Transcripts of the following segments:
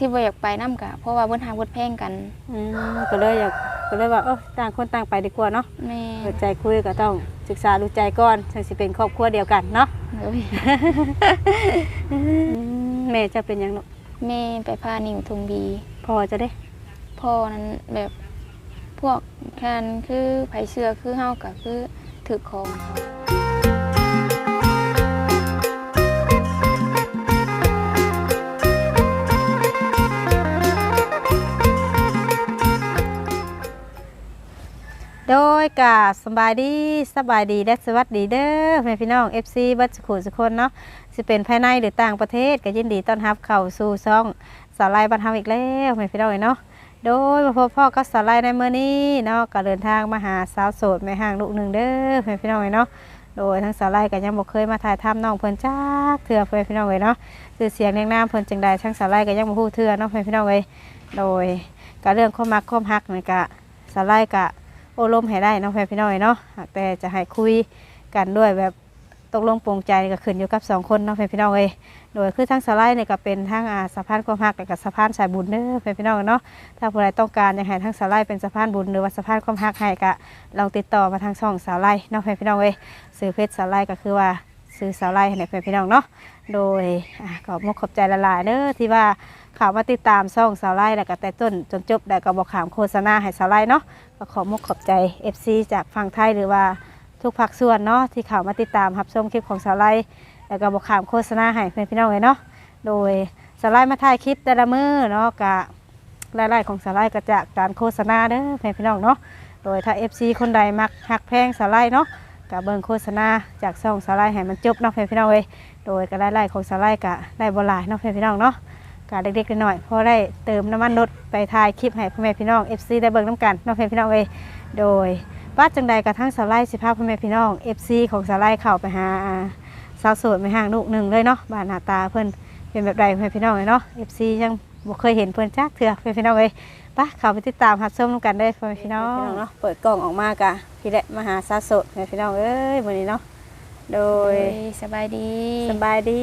ที่บ่อยากไปนํกะเพราะว่าเบิ่นหาเบิ่นแพงกันอืมก็เลยอยากก็เลยว่าเออต่างคนต่างไปดีกว่าเนาะแม่เปิดใจคุยก็ต้องศึกษาดูใจก่อนถึงสิเป็นครอบครัวเดียวกันเนาะโดยอืมแม่จะเป็นหยังเนาะแม่ไปพานิ่วทุงบีพอจะได้พ่อนั้นแบบพวกแคนคือไผเชื่อคือเฮาก็คือถือของเขา โดยกาสบายดีสบายดีและสวัสดีเด้อแม่พี่น้อง FC บัดสุขุสุคนเนาะสิเป็นภายในหรือต่างประเทศก็ยินดีต้อนรับเข้าสู่ช่องสาลายบันทาอีกแล้วแม่พี่น้องเนาะโดยมาพบพ่อกับสาลายในเมื้อนี้เนาะก็เดินทางมาหาสาวโสดแม่ห้างลูกหนึ่งเด้อแม่พี่น้องเนาะโดยทั้งสาลายก็ยังบ่เคยมาถ่ายทำน้องเพิ่นจักเทื่อแม่พี่น้องเลยเนาะคือเสียงเรียงนามเพิ่นจังใดทั้งสาลายก็ยังบ่ฮู้เทื่อเนาะแม่พี่น้องเอ้ยโดยก็เรื่องความมักความฮักนี่ก็สาลายก็ โอ้ลมให้ได้น้องแฟนพี่น้อยเนาะแต่จะให้คุยกันด้วยแบบตกลงปรงใจก็ขึ้นอยู่กับสองคนน้องแฟนพี่น้องเลยโดยคือทั้งสไลด์เนี่ยก็เป็นทั้งอาสะพานความหักและกับสะพานสายบุญเด้อแฟนพี่น้องเนาะถ้าผู้ใดต้องการอยากให้ทั้งสไลด์เป็นสะพานบุญหรือว่าสะพานความหักให้ก็ลองติดต่อมาทางช่องสาไล่น้องแฟนพี่น้องเลยซื้อเพชรสาไล่ก็คือว่าซื้อสาวไล่ให้แฟนพี่น้องเนาะ โดยอ่าก็มุกขอบใจละลายเด้อที่ว่าข่าวมาติดตามช่องสาวไล่แล้วก็แต่ต้นจนจบแต่ก็บอกข่ามโฆษณาให้สาวไล่เนาะ ก็ขอมกขอบใจ FC จากฝั่งไทยหรือว่าทุกภาคส่วนเนาะที่เข้ามาติดตามรับชมคลิปของสาวไลแล้วก็บอกขามโฆษณาให้เพื่อนพี่น้องเลยเนาะโดยสาวไลมาถ่ายคลิปแต่ละมือเนาะกะรายได้ของสาวไลก็จากการโฆษณาเด้อเพื่อนพี่น้องเนาะโดยถ้า FC คนใดมักหักแพงสาวไลเนาะกะเบิ่งโฆษณาจากช่องสาวไลให้มันจบเนาะเพื่อนพี่น้องเลยโดยก็รายได้ของสาวไลกะได้บ่หลายเนาะเพื่อนพี่น้องเนาะ กาเด็กๆหน่อยๆพอได้เติมน้ำมันรถไปถ่ายคลิปให้พ่อแม่พี่น้อง FC ได้เบิ่งน้ำกันน้องเพนพี่น้องเอ้ยโดยว่าจังใดกระทั่งสาวไล่สิภาพพ่อแม่พี่น้อง FC ของสาวไล่เข้าไปหาอ่าสาวโสดไม่ห่างลูกหนึ่งเลยเนาะบ้านหน้าตาเพิ่นเป็นแบบใดพ่อแม่พี่น้องเลยเนาะ FC ยังบ่เคยเห็นเพิ่นจักเถื่อพ่อแม่พี่น้องเอ้ยไปเข้าไปติดตามหัดส้มน้ำกันได้พ่อแม่พี่น้องเนาะเปิดกล้องออกมากะพี่แหละมาหาสาวโสดพ่อแม่พี่น้องเอ้ยมื้อนี้เนาะโดโดยยสบายดีสบายดี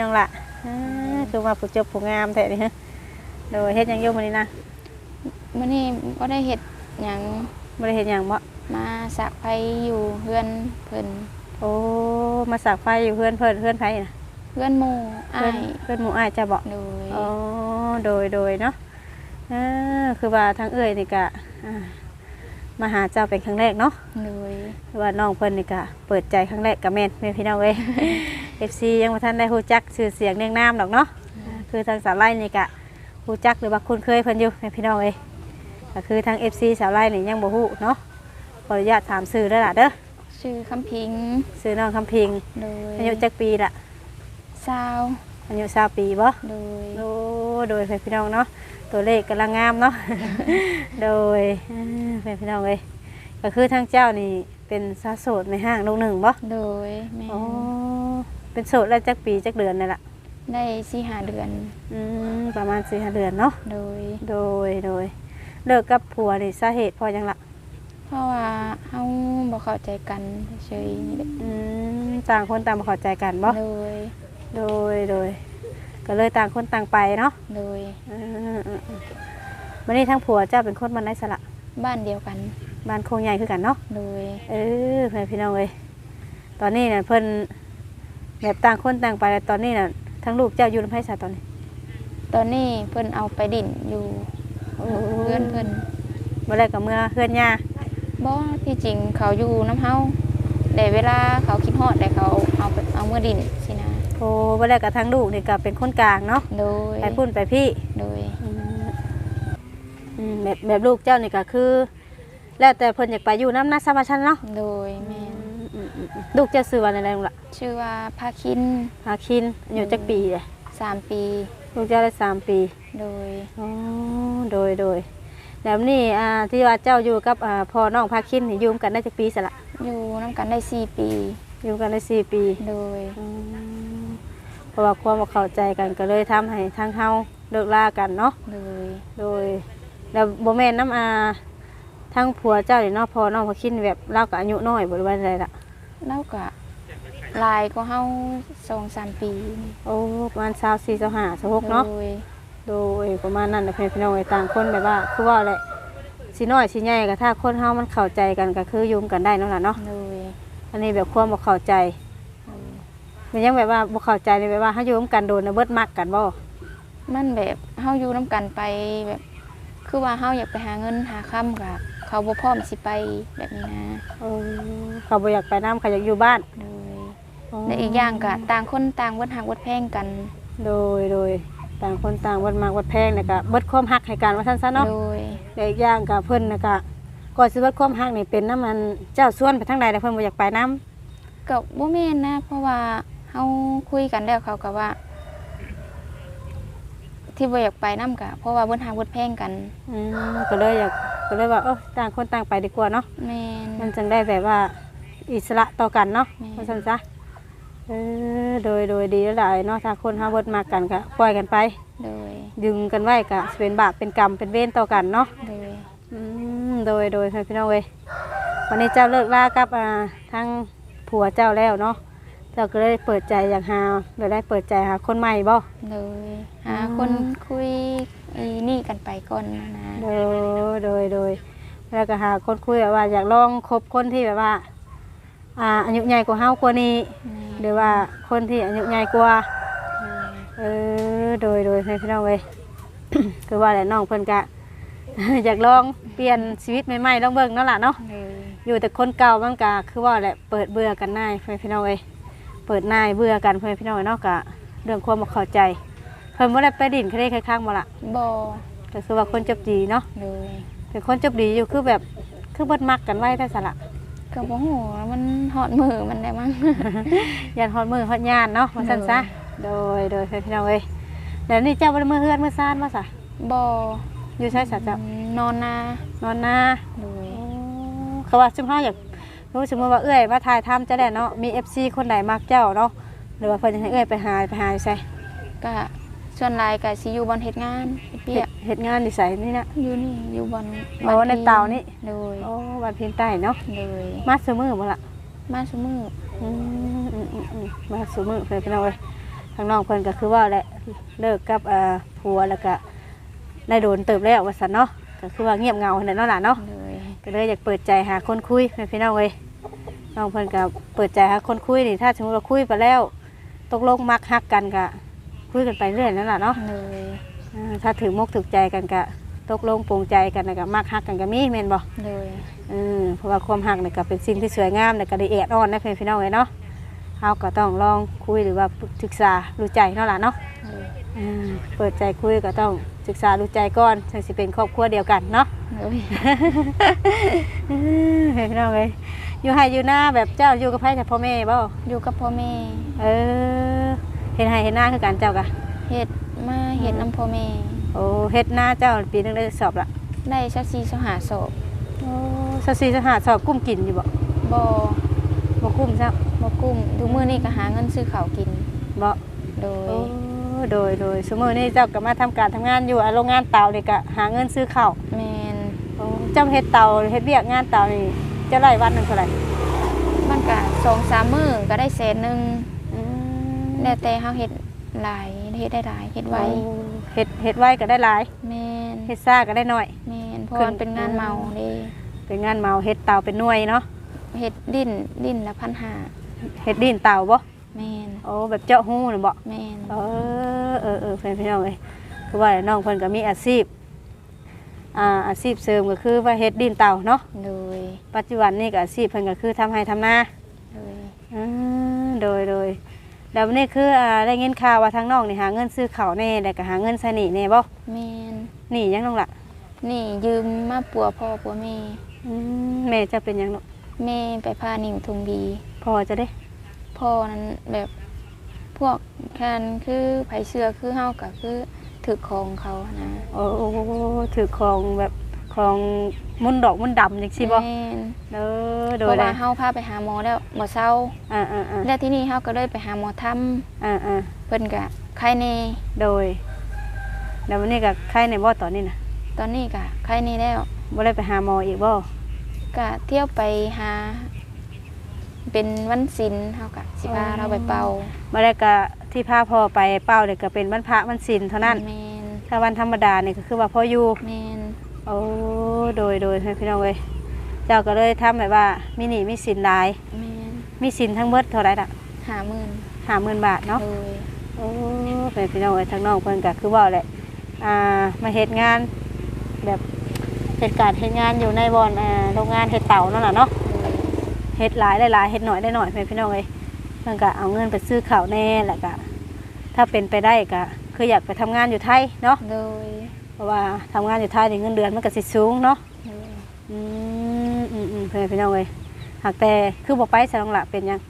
น้องละอ่า คือว่าผู้เจบผู้งามแท้นี่ฮะโดยเฮ็ดหยังอยู่มื้อนี้นะมื้อนี้บ่ได้เฮ็ดหยังบ่ได้เฮ็ดหยังบ่มาสักไผอยู่เฮือนเพิ่นโอ้มาสักไฟอยู่เพื่อนเพิ่นเพื่อนไผน่ะเฮือนหมู่อ้าเพื่อนยเพื่อนหมู่อ้ายจะบ่โดยอ๋อโดยโดยเนาะเออคือว่าทางเอ้ยนี่ก็อ่ามาหาเจ้าเป็นครั้งแรกเนาะโดยคือว่าน้องเพิ่นนี่ก็เปิดใจครั้งแรกกับแม่นแม่พี่น้องเอ้ย FC ยังบ่ทันได้ฮู้จักชื่อเสียงเรียงนามดอกเนาะอ่าคือทางสาวไร่นี่ก็ฮู้จักหรือว่าคุ้นเคยเพิ่นอยู่แม่พี่น้องเอ้ยก็คือทาง FC สาวไร่นี่ยังบ่ฮู้เนาะขออนุญาตถามชื่อเด้อล่ะเด้อชื่อคำพิงชื่อน้องคำพิงโดยอายุจักปีล่ะสาวอายุ20ปีบ่โดยโอ้โดยแม่พี่น้องเนาะตัวเลขกำลังงามเนาะโดยอ่าแม่พี่น้องเอ้ยก็คือทางเจ้านี่เป็นสาวโสดในห้างลูกหนึ่งบ่โดยแม่อ๋อ เป็นโสดแล้วจักปีจักเดือนนี่ล่ะได้สี่หาเดือน อืมประมาณ4-5เดือนเนาะโดย โดยโดยเลิกกับผัวนี่สาเหตุเพอยังละเพราะว่าเฮาบ่เข้าใจกันเฉยๆนี่แหละอืมต่างคนต่างบ่เข้าใจกันบ่โดย โดยโดยก็เลยต่างคนต่างไปเนาะโดยเออเออเออวันนี้ทั้งผัวเจ้าเป็นคนบ้านไหนสละบ้านเดียวกัน บ้านโคงใหญ่คือกันเนาะ โดย เออเพื่อนพี่น้องเลยตอนนี้เนี่ยเพิ่น แบบต่างคนต่างไปแล้วตอนนี้น่ะทั้งลูกเจ้าอยู่ลำไผ่สาตอนนี้ตอนนี้เพิ่นเอาไปดิ่นอยู่เพื่อนเพิ่นเมื่อไรกับเมื่อเพื่อนย่าบ่ที่จริงเขาอยู่น้ำเฮาแต่เวลาเขาคิดฮอดแต่เขาเอาไปเอาเมื่อดิ่นสินะโอ้เมื่อไรกับทั้งลูกนี่ก็เป็นคนกลางเนาะโดยไปพุ่นไปพี่โดยอืมอืมแบบแบบลูกเจ้านี่ก็คือ แล้วแต่เพิ่นอยากไปอยู่น้ำนาสมาชันเนาะโดยแม่นอืมอืมอืม ลูกเจ้าซื้อวันอะไรลูกล่ะชื่อว่าภาคินหาคินอายุจักปีเลยสามปี ลูกเจ้าได้สามปี โดยอ๋อโดยโดยแล้วนี่อ่าที่ว่าเจ้าอยู่กับอ่าพ่อน้องพาคินนี่อยู่กันได้จักปีสละอยู่น้ำกันได้สี่ปี อยู่กันได้สี่ปี โดยอืมเพราะว่าความบ่เข้าใจกันก็เลยทำให้ทางเฮาเลิกลากันเนาะ โดยโดยแล้วบ่แม่นน้ำอาทางผัวเจ้านี่เนาะพ่อน้องพาคินแบบเล่ากับอายุน้อยบ่หรือว่าอะไรล่ะ แล้วก็ลายก็เฮาสองสามปีโอ้ประมาณ24 25 26เนาะ โดยโดยประมาณนั้นนะเพื่อนพี่น้องไอ้ต่างคนแบบว่าคือว่าแหละสิน้อยสิใหญ่ก็ถ้าคนเฮามันเข้าใจกันก็คืออยุ่มกันได้เนั่นแหละเนาะโดยอันนี้แบบความบ่เข้าใจโดยมันยังแบบว่าบ่เข้าใจนี่แบบว่าเฮาอยู่ร่วมกันโดนนะเบิดมักกันบ่มันแบบเฮาอยู่นํกันไปแบบ คือว่าเฮาอยากไปหาเงินหาค่ำกับ เขาบ่พร้อมสิไปแบบนี้นะเออเขาบ่อยากไปน้ำเขาอยากอยู่บ้านโดยและอีกอย่างก็ต่างคนต่างเบิดหักเบิดแพงกันโดยโดยต่างคนต่างวัดมากวัดแพงนะก็เบิดความฮักให้กันว่าซั่นซะเนาะโดยและอีกอย่างก็เพิ่นนะก็ก่อนสิเบิดความฮักนี่เป็นน้ำมันเจ้าส่วนไปทางใดแต่เพิ่นบ่อยากไปน้ำก็บ่แม่นนะ เพราะว่าเฮาคุยกันแล้วเขาก็ว่า ที่บ่อยากไปนํก็เพราะว่าเบิดหักเบิดแพงกันอืมก็เลยอยาก ก็เลยว่าเออต่างคนต่างไปดีกว่าเนาะแม่น มันจึงได้แบบว่าอิสระต่อกันเนาะแม่ว่าซั่นซะเออโดยโดยดีแล้วล่ะเนาะถ้าคนเฮาเบิดมากกันก็ปล่อยกันไป โดยดึงกันไว้ก็สิเป็นบาปเป็นกรรมเป็นเวรต่อกันเนาะ โดยอืมโดยโดยพี่น้องเว้ยวันนี้เจ้าเลิกลากับอ่าทั้งผัวเจ้าแล้วเนาะเจ้าก็เลยเปิดใจอยากหาเดี๋ยวได้เปิดใจหาคนใหม่บ่ โดยหาอืมคนคุย อีนี่กันไปก่อนนะนะโดยโดยโดยแล้วก็หาคนคุยแบบว่าอยากลองคบคนที่แบบว่า อ่าอายุใหญ่กว่าเฮากว่านี้หรือว่าคนที่อายุใหญ่กว่าเออโดยโดยพี่น้องเว้ยคือว่าแหละน้องเพิ่นกะอยากลองเปลี่ยนชีวิตใหม่ๆลองเบิ่งเนาะล่ะเนาะโดยอยู่แต่คนเก่ามันก็คือว่าแหละเปิดเบื่อกันง่ายเพื่อนพี่น้องเอ้ยเปิดง่ายเบื่อกันเพื่อนพี่น้องเอ้ยเนาะกะเรื่องความบ่เข้าใจ เพิ่นบ่ได้ไปดินคดีข้างๆบ่ล่ะบ่ก็คือว่าคนจบดีเนาะโดยเป็นคนจบดีอยู่คือแบบคือเบิดมักกันไว้ได้สละก็บ่ฮู้ว่ามันฮอดมือมันได้มั้งยันฮอดมือฮอดยานเนาะว่าซั่นซะโดยโดยเพื่อนพี่น้องเอ้ยแล้วนี่เจ้าบ่ได้มือเฮือนมือซ่านบ่ซะบ่อยู่ใช้สัตว์เจ้านอนนานอนนาโดยเขาว่าซุมเฮาอยากรู้สมมุติว่าเอ้อยมาถ่ายทำจะได้เนาะมี FC คนใดมักเจ้าเนาะหรือว่าเพิ่นจะให้เอ้อยไปหาไปหาอยู่ไสก็ ส่วนหลายก็สิอยู่บ่อนเฮ็ดงานเฮ็ดเปีเฮ็ยดกเฮ็ดงานนิสัยนี่นะอยู่นี่อยู่บ่อนอ๋อในเตานี่โดยโอ้วันเพียงใต้เนาะโดยมาซื้อมือบ่ละมาซุมื้ออืมอืมอืมอืมมาซื้อมือเพื่อนพี่น้องเว้ยทางน้องเพิ่นก็คือว่าแหละเลิกกับเอ่อผัวแล้วก็ได้โดนเติบแล้วว่าซั่นเนาะก็คือว่าเงียบเหงานั่นเนาะล่ะเนาะโดยก็เลยอยากเปิดใจหาคนคุยเพื่อนพี่น้องเว้ยน้องเพิ่นก็เปิดใจหาคนคุยนี่ถ้าสมมติว่าคุยไปแล้ว ตกลงมักฮักกันก็ คุยกันไปเรื่อยนั่นแหละเนาะโดยอ่าถ้าถึงมกถึกใจกันก็ตกลงปรงใจกันแล้วก็มักฮักกันก็มีแม่นบ่โดยเออเพราะว่าความหักเนี่ยก็เป็นสิ่งที่สวยงามและก็ละเอียดอ่อนนะเพื่อนพี่น้องเลยเนาะเราก็ต้องลองคุยหรือว่าศึกษารู้ใจเนาะล่ะเนาะโดยเออเปิดใจคุยก็ต้องศึกษารู้ใจก่อนถึงสิเป็นครอบครัวเดียวกันเนาะโดยเออเพื่อนพี่น้องเลยอยู่ให้อยู่หน้าแบบเจ้าอยู่กับไพ่กับพ่อแม่บ่อยู่กับพ่อแม่เออ เห็นให้เห็นหน้าคือกันเจ้ากะเฮ็ดมาเฮ็ดนํพ่อแม่โอ้เฮ็ดหน้าเจ้าปีหนึงได้สอบละได้ชักซีสหาศพโอ้สสี่สหาสอบกุ้มกินอยู่บ่บ่บ่กุ้มซะบ่กุ้มทุกมื้อนี้ก็หาเงินซื้อข้าวกินบ่โดยโอ้โดยโดยสมมตินี่เจ้าก็มาทำการทำงานอยู่อะโรงงานเตาเนี่ยก็หาเงินซื้อข้าวแม่นโอ้เจ้าเฮ็ดเตาเฮ็ดเบียกงานเตานี่เจะไล่วันหนึงเท่าไหร่มันก็2-3มื้อก็ได้แสนหนึงอืม แล้วแต่เฮาเฮ็ดหลายเฮ็ดได้หลายเฮ็ดไวโอ้เฮ็ดเฮ็ดไว้ก็ได้หลายแม่นเฮ็ดซ่าก็ได้น้อย แม่นเพราะว่ามันเป็นงานเมาเด้เป็นงานเมาเฮ็ดเตาเป็นหน่วยเนาะเฮ็ดดิ้นดิ้นละพันห้าเฮ็ดดินเตาบ่แม่นโอ้แบบเจาะหูน่ะบ่แม่นเออเออเออเพื่อนพี่น้องเอ้ยคือว่าน้องเพิ่นก็มีอาชีพอ่าอาชีพเสริมก็คือว่าเฮ็ดดินเตาเนาะโดยปัจจุบันนี่ก็อาชีพเพิ่นก็คือทำให้ทำนาโดยอ่าโดยโดย แล้ววันนี้คืออ่าได้เงินข่าวว่าทางน้องนี่หาเงินซื้อข้าวแน่แล้วก็หาเงินใส่หนี้แน่บ่แม่นหนี่ยังน้องล่ะนี่ยืมมาปัวพ่อปัวแม่อืมแม่จะเป็นหยังลูกแม่ไปพานิ่วทุงบีพอจะได้พ่อนั้นแบบพวกแคนคือไผเชื่อคือเฮาก็คือถือของเขานะ โอ้ถือของแบบ ของมุนดอกมุนดำจังซี่บ่แม่นเด้อโดเพยราะได้ว่าเฮาพาไปหาหมอแล้วหมอเศร้าอ่าอ่าอ่าแล้วที่นี่เฮาก็เลยไปหาหมอทำอ่าอ่าเพิ่นก็ไข้แน่โดยแล้ววันนี้ก็ไข้ในบ่ตอนนี้นะตอนนี้ก็ไข้แน่แล้วบ่ได้ไปหาหมออีกบ่ก็เที่ยวไปหา เป็นวันศิลเฮาก็สิพาเราไปเป่าบ่ได้ก็ที่พาพ่อไปเป้าเนี่ยก็เป็นวันพระวันศีลเท่านั้นแม่นถ้าวันธรรมดานี่ก็คือว่าพออยู่แม่น โอ้โดยโดยให้พี่น้องเอ้ยเจ้าก็เลยทำแบบว่ามีหนี้มีสินหลาย แม่นมีสินทั้งเบิดเท่าไหร่ล่ะหาหมื่นห้าหมื่นบาทเนาะ โดยโอ้เป็นพี่น้องเอ้ยทางน้องเพิ่นก็คือว่าแหละอ่ามาเฮ็ดงานแบบเหตุการณ์เฮ็ดงานอยู่ในบ่อนอ่าโรงงานเฮ็ดเต่านั่นน่ะเนาะโดยเฮ็ดหลายหลายๆเฮ็ดหน่อยได้หน่อยเป็นพี่น้องเอ้ยเพิ่นก็เอาเงินไปซื้อข้าวแน่แล้วก็ถ้าเป็นไปได้ก็คืออยากไปทำงานอยู่ไทยเนาะโดย เพราะว่าทำงานอยู่ไทยนี่เงินเดือนมันก็สิสูงเนาะโดยอืมอืมอืมเพื่อนพี่น้องเลยหากแต่คือบอกไปสนองละเป็นหยัง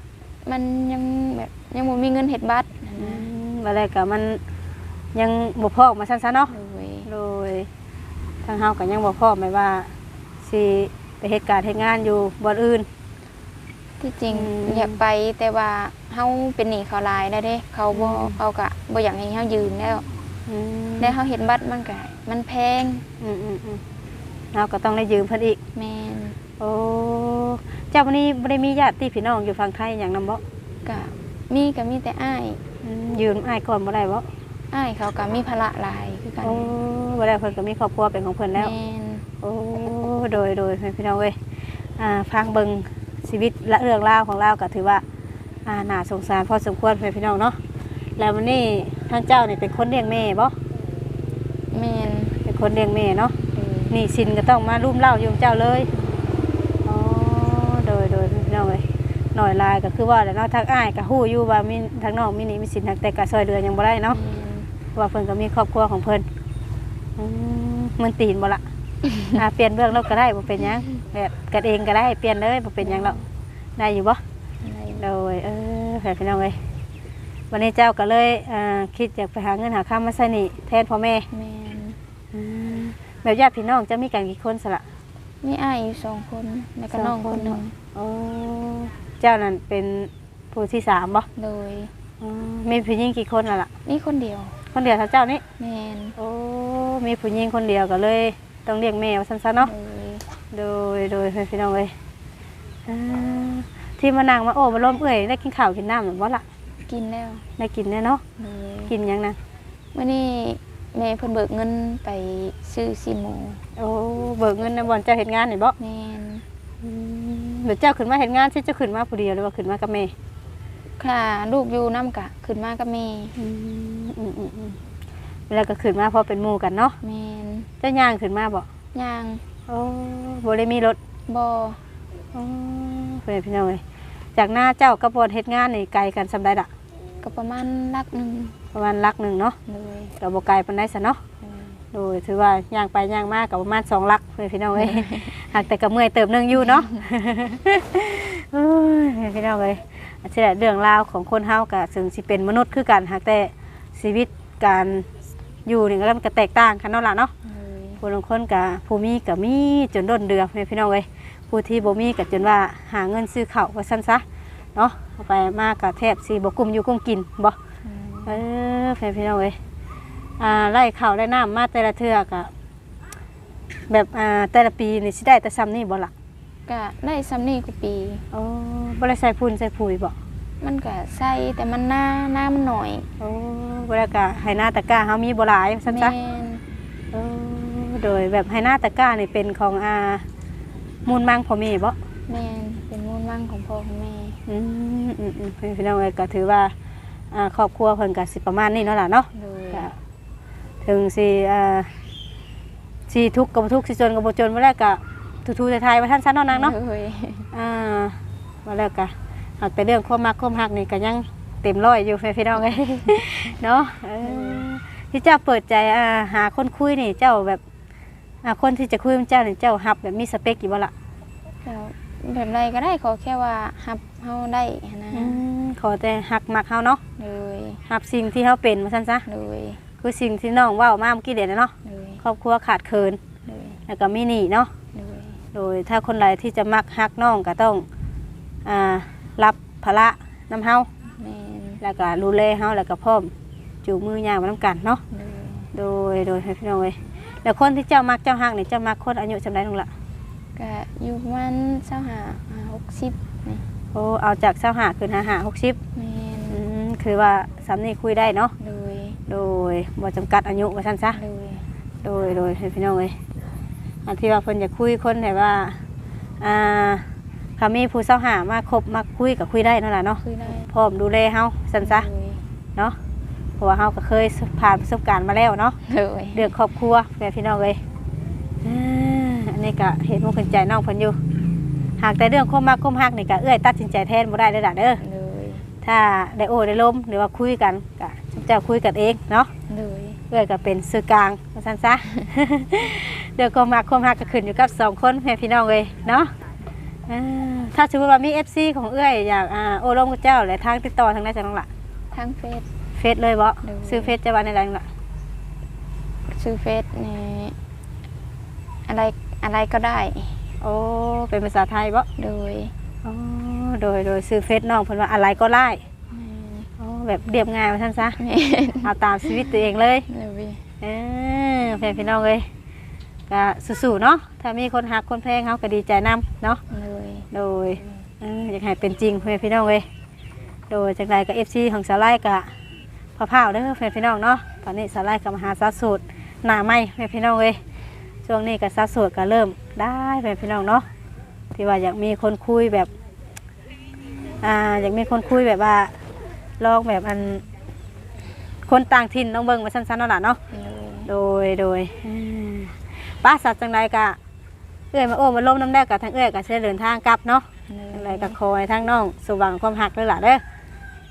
มันยังแบบยังบ่มีเงินเฮ็ดบัตรนะอืนะมวันแรกก็มันยังบ่พอออกมาสั้นๆเนาะ โดยโดยทางเฮาก็ยังบ่พอหมายว่าสิไปเหตุการณ์เหตุงานอยู่บ่อนอื่น ที่จริงอืม อยากไปแต่ว่าเฮาเป็นหนี้เขาหลายแล้วเด้ เขาบ่อืมเอากะบ่อยากให้เฮายืมแล้วอืม แล้วเฮาเห็นบัตรมันก็มันแพงอืมอืมอืมเราก็ต้องได้ยืมเพิ่นอีกแม่นโอ้เจ้าวันนี้บ่ได้มีญาติพี่น้องอยู่ฝั่งไทยหยังนำบ่กะมีก็มีแต่อ้ายอืมยืมอ้ายก่อนบ่ได้บ่อ้ายเขาก็มีภาระหลายคือกันโอ้บ่ได้เพิ่นก็มีครอบครัวเป็นของเพิ่นแล้วแม่นโอ้โดยโดยพี่น้องเว้ยอ่าฟังเบิงชีวิตและเรื่องราวของเราก็ถือว่าอ่าน่าสงสารพอสมควรพี่น้องเนาะ แล้ววันนี้ท่านเจ้านี่เป็นคนเลี้ยงแม่บ่แม่นเป็นคนเลี้ยงแม่เนาะโดยหนี่สินก็ต้องมารุ่มเล่าอยู่กับเจ้าเลยอ๋อโดยโดยพี่น้องเว้ยหน่อยลายก็คือว่าแหละเนาะทางอ้ายก็ฮู้อยู่ว่ามีทางน้องมีหนี่มีสินทางแต่ก็ซอยเดือนยังบ่ได้เนาะแม่นเพราะว่าเพิ่นก็มีครอบครัวของเพิ่นอืมมันตีนบ่ละอ่าเปลี่ยนเรื่องเราก็ได้บ่เป็นหยังแบบกันเองก็ได้เปลี่ยนเลยบ่เป็นหยังหรอกได้อยู่บ่อะไรโดยเออแผ่พี่น้องเอ้ย วันนี้เจ้าก็เลยอ่าคิดอยากไปหาเงินหาค่ามาใส่หนี่แทนพ่อแม่แม่นอืมแบบญาติพี่น้องจะมีกันกี่คนสละมีอ้ายอยู่สองคนแล้วก็น้องคนหนึงโอ้เจ้านั่นเป็นผู้ที่สามบ่โดยอืมมีผู้หญิงกี่คนล่ะล่ะมีคนเดียวคนเดียวเท่าเจ้านี่แม่นโอ้มีผู้หญิงคนเดียวก็เลย ต้องเลี้ยงแม่ว่าซั่นๆเนาะ โดยโดยโดยพี่น้องเลยอ่าที่มานั่งมาโอ้มาล้มเอื่อยได้กินข้าวกินน้ำหรือว่าล่ะ กินแล้วได้กินแน่เนาะโดยกินหยังนะมื่อนี้แม่เพิ่นเบิกเงินไปซื้อซีหมูโอ้เบิกเงินในบ่อนเจ้าเห็นงานนี่บ่แม่นอืมเดี๋ยวเจ้าขึ้นมาเห็นงานที่เจ้าขึ้นมาผู้เดียวหรือว่าขึ้นมากับแม่ค่ะลูกอยู่น้ำกะขึ้นมากับแม่อืมอืมอืมอืมแล้วก็ขึ้นมาเพอเป็นหมู่กันเนาะแม่นเจ้าย่างขึ้นมาบ่ย่างโอ้บ่ได้มีรถบ่โอ้เพื่อนพี่น้องเลยจากหน้าเจ้ากับบอนเฮ็ดงานนี่ไกลกันสำใดล่ะ ก็ประมาณลักหนึงประมาณลักหนึ่งเนาะเลยก็บ่ไกลปานใดซะเนาะโดยโดยถือว่าย่างไปย่างมากกับประมาณสองลักเลยพี่น้องเอ้ยหากแต่ก็เมื่อยเติมหนึงอยู่เนาะเอ้ยพี่น้องเอ้ยอันนี้แหละเรื่องราวของคนเฮากับถึงสิเป็นมนุษย์คือกันหากแต่ชีวิตการอยู่นี่ก็มันก็แตกต่างกันเนาะล่ะเนาะเลยผู้ลางคนกับผู้มีกับมีจนด้นเดือดพี่น้องเอ้ยผู้ที่บ่มีกับจนว่าหาเงินซื้อข้าวว่าซั่นซะ เนาะเอาไปมากกับแทบสิบ่กุมอยู่กุมกินบ่เออแฟนพี่น้องเอ้ยอ่าไล่ข่าวไล่น้ำมาแต่ละเทือกอะแบบอ่าแต่ละปีนี่สิได้แต่ซ้ำนี่บ่ล่ะก็ได้ซ้ำนี่กูปีโอ้บ่ได้ใส่พุ่นใส่ปุ๋ยบ่มันก็ใส่แต่มันหน้าหน้ามันหน่อยโอ้บ่ได้กะให้หน้าตะกร้าเฮามีบ่หลายซั่นแม่ซะนโอ้โดยแบบให้หน้าตะกร้านี่เป็นของอ่ามูลมังพ่อแม่บ่ แม่นเป็นมูลมั่งของพ่อของแม่อืมอืมอืมแฟนพี่น้องเอ้ยก็ถือว่าอ่าครอบครัวเพิ่นก็สิประมาณนี้เนาะล่ะเนาะเลยก็ถึงสิอ่าสิทุกข์ก็บ่ทุกข์สิจนก็บ่จนบ่แล้วก็ทูๆไทยๆว่าท่านซะเนาะนางเนาะเลยอ่ามาแล้วกะหากแต่เรื่องความมักความหักนี่ก็ยังเต็มร้อยอยู่แฟนพี่น้องเลย เนาะเออที่เจ้าเปิดใจอ่าหาคนคุยนี่เจ้าแบบอ่าคนที่จะคุยกับเจ้านี่เจ้าฮับแบบมีสเปคอยู่บ่ล่ะก็ แบบไรก็ได้ขอแค่ว่าฮับเฮาได้นะขอแต่หักมักเฮาเนาะเลยฮับสิ่งที่เฮาเป็นมาซั่นซะเลยคือสิ่งที่น้องเว้ามาเมื่อกี้เด็ดเนาะเลยครอบครัวขาดเคินเลยแล้วก็มีหนี้เนาะเลยโดยถ้าคนใดที่จะมักฮักน้องก็ต้องอ่ารับภาระนํเฮาแม่นแล้วก็ดูแลเฮาแล้วก็พร้อมจูงมือย่างมานํกันเนาะเลยโดยโดยให้พี่น้องเว้ยแล้วคนที่เจ้ามักเจ้าฮักนี่เจ้ามักคนอายุจำได้ลงละ ก็อยู่ประมันเจ้าหาหกสิบนี่โอ้เอาจากเศร้าหาขึ้นหาหาหกสิบแม่นอืมคือว่าสำนี่คุยได้เนาะเลยโดยบ่จำกัดอายุว่าซั่นซะโดยโดยโดยให้พี่น้องเอ้ยอันที่ว่าเพิ่นอยากคุยคนแต่ว่าอ่าถ้ามีผู้เฒ่าหามาคบมาคุยก็คุยได้นั่นล่ะเนาะคุยได้พร้อมดูแลเฮาซั่นซะโดยเนาะเพราะว่าเฮาก็เคยผ่านประสบการณ์มาแล้วเนาะโดย เรื่องครอบครัวแม่พี่น้องเอ้ยอ่าอั นนี้ก็เห็นมุกเห็นใจน้องเพิ่นอยู่ หากแต่เรื่องความมักความฮักนี่ก็เอื้อยตัดสินใจแทนบ่ได้เด้อล่ะเด้อโดยถ้าได้โอ้ได้ล้มหรือว่าคุยกันก็เจ้าคุยกันเองเนาะโดยเอื้อยก็เป็นสื่อกลางว่าซั่นซะเรื่องความมักความฮักก็ขึ้นอยู่กับสองคนแม่พี่น้องเอ้ยเนาะอ่าถ้าสมมติว่ามี FC ของเอื้อยอยากอ่าโอ้ล้มกับเจ้าและทางติดต่อทางไหนจังน้องล่ะทางเฟซ เฟซเลยบ่เด้อซื้อเฟซจะว่าในใดน้องล่ะ ชื่อเฟซนี่ อะไรอะไรก็ได้ โอ้ เป็นภาษาไทยบ่โดยอ๋อโดยโดยซื้อเฟซน้องเพิ่นว่าอะไรก็ได้แม่นอ๋อแบบเรียบง่ายว่าซั่นซะแม่นเอาตามชีวิตตัวเองเลยโดยเออแฟนพี่น้องเลยก็สู้ๆเนาะถ้ามีคนหักคนแพงเขาก็ดีใจนํเนาะโดยโดยเอออยากให้เป็นจริงแฟนพี่น้องเลยโดยจากใดก็เอฟซีของสาวไล่กะพะพร้าวเด้อแฟนพี่น้องเนาะตอนนี้สาวไล่ก็มาหาสาวโสูตรหน้าใหม่แฟนพี่น้องเลย ช่วงนี้ก็สาวโสูตรก็เริ่มได้แฟนพี่น้องเนาะที่ว่าอยากมีคนคุยแบบอ่าอยากมีคนคุยแบบว่าลองแบบอัน คนต่างถิ่นน้องเบิ้งมาสั้นๆเนาะล่ะเนาะโดยโดยโดยอืมป้าสัตว์จังใดกะเอื้อยมาโอ้มาล้มน้ำแรกกับทางเอื้อยกับเสได็เดินทางกลับเนาะจังใดกับคอยทางน้องสว่างความหักเลยล่ะเด้อ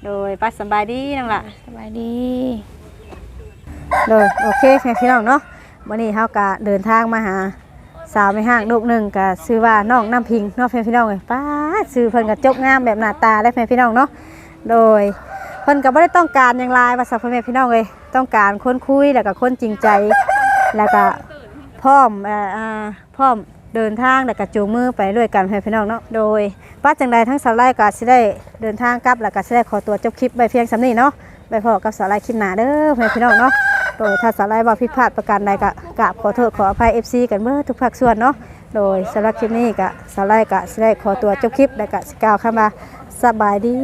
โดยป้าสำบายดีนั่งล่ะสบายดีโดยโอเคแม่พี่น้องเนาะ วันนี้เฮากะเดินทางมาหาสาวไม่ห้างลูกหนึ่งกะชื่อว่าน้องน้ำพิงเนาะแม่พี่น้องเลยป้าดชื่อเพิ่นกะจกงามแบบหน้าตาได้แม่พี่น้องเนาะโดยเพิ่นก็บ่ได้ต้องการอย่างไรว่าสักพ่อแม่พี่น้องเลยต้องการคนคุยแล้วก็คนจริงใจ แล้วก็พร้อมเอ่ออ่าพร้อมเดินทางแล้วก็จูงมือไปด้วยกันให้พี่น้องเนาะโดยป้าจังใดทั้งสาวไล่ก็สิได้เดินทางกลับแล้วก็สิได้ขอตัวจบคลิปไปเพียงสำนี้เนาะไปพอกับสาวไล่คลิปหน้าเด้อให้พี่น้องเนาะ โดยถ้าสาไล่ว่าผิดพลาดประการใดก็กราบขอโทษขออภัย FC กันเมื่อทุกภาคส่วนเนาะโดยสำหรับคลิปนี้ก็สาไลก็สิได้ขอตัวจบคลิปแล้วก็สกาวเข้ามาสบายดี